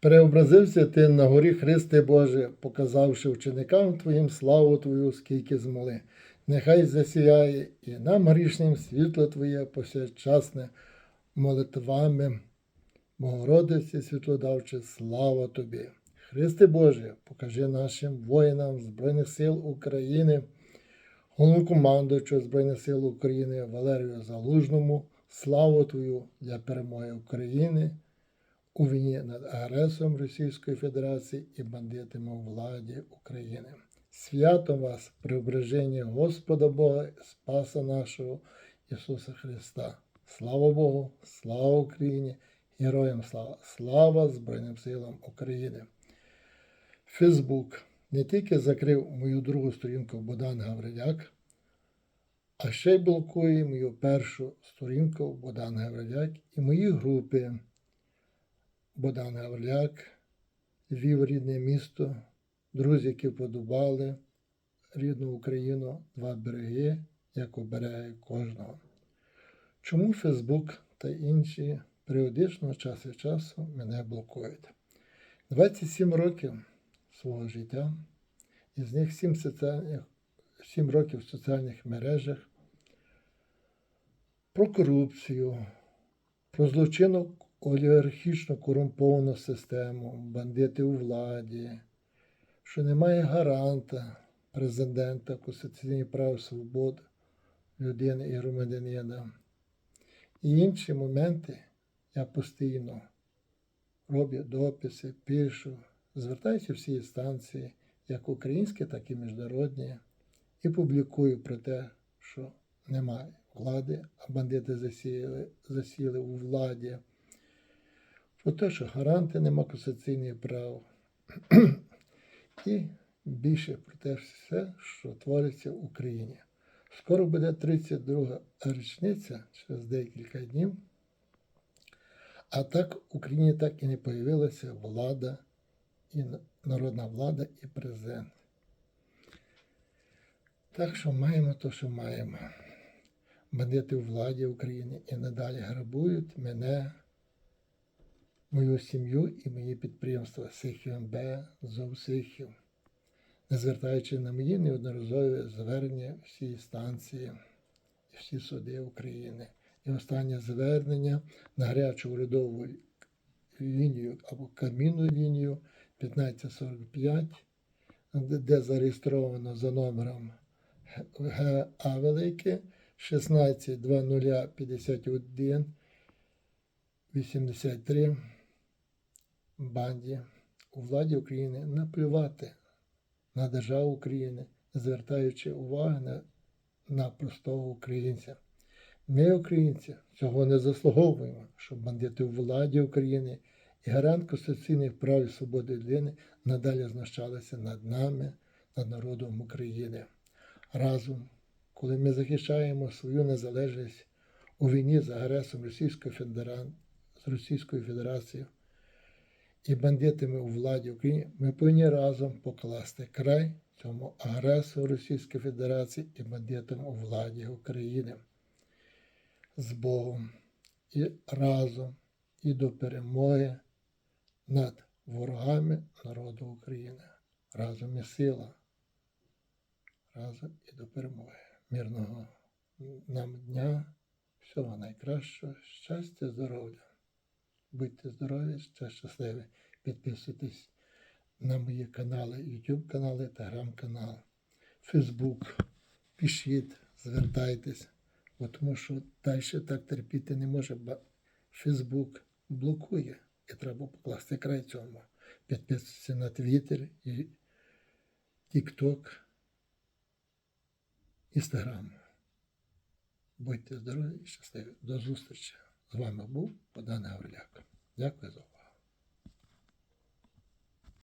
Преобразився ти на горі Христе Боже, показавши ученикам Твоїм славу Твою, скільки змоли. Нехай засіяє і нам грішним світло Твоє повсякчасне молитвами. Богородиці світлодавче, слава Тобі. Христе Боже, покажи нашим воїнам Збройних сил України, головнокомандуючого Збройних сил України Валерію Залужному, славу Твою для перемоги України у війні над агресором Російської Федерації і бандитами у владі України. Святом вас, преображення Господа Бога, Спаса нашого Ісуса Христа. Слава Богу, слава Україні, героям слава, слава Збройним силам України. Фейсбук не тільки закрив мою другу сторінку Богдан Гавриляк, а ще й блокує мою першу сторінку Богдан Гавриляк і мої групи Богдан Гавриляк, Львів рідне місто, друзі, які подобали рідну Україну, два береги, як оберегає кожного. Чому Фейсбук та інші періодично час від часу мене блокують? 27 років свого життя, із них 7, соціальних, 7 років в соціальних мережах, про корупцію, про злочинну олігархічно корумповану систему, бандити у владі, що немає гаранта президента Конституційних прав і свобод людини і громадянина. І інші моменти я постійно роблю дописи, пишу, звертаюся всі інстанції, як українські, так і міжнародні, і публікую про те, що немає влади, а бандити засіяли, засіли у владі. Про те, що гаранти нема конституційних прав. І більше про те все, що твориться в Україні. Скоро буде 32 річниця через декілька днів. А так в Україні так і не появилася влада, і народна влада, і президент. Так що маємо те, що маємо. Бандити у владі України і надалі грабують мене, мою сім'ю і мої підприємства Сихів МБ, не звертаючи на мої неодноразові звернення всі станції і всі суди України. І останнє звернення на гарячу урядову лінію або камінну лінію 1545, де зареєстровано за номером ГА Велике 162051 83 банді у владі України наплювати на державу України, звертаючи уваги на, на простого українця. Ми, українці, цього не заслуговуємо, щоб бандити у владі України і гарант конституційних прав і свободи людини надалі знущалися над нами, над народом України. Разом, коли ми захищаємо свою незалежність у війні з агресором Російської Федерації, з Російською Федерацією і бандитами у владі України, ми повинні разом покласти край цьому агресору Російської Федерації і бандитам у владі України з Богом і разом і до перемоги над ворогами народу України. Разом і сила. Разом і до перемоги. Мирного нам дня, всього найкращого, щастя, здоров'я. Будьте здорові, ще щасливі. Підписуйтесь на мої канали, YouTube канали, Telegram канал, Facebook. Пишіть, звертайтесь, тому що далі так терпіти не може, бо Facebook блокує і треба покласти край цьому. Підписуйтесь на Twitter і TikTok, Instagram. Будьте здорові і щасливі. До зустрічі. З вами був Богдан Гавриляк. Дякую за увагу.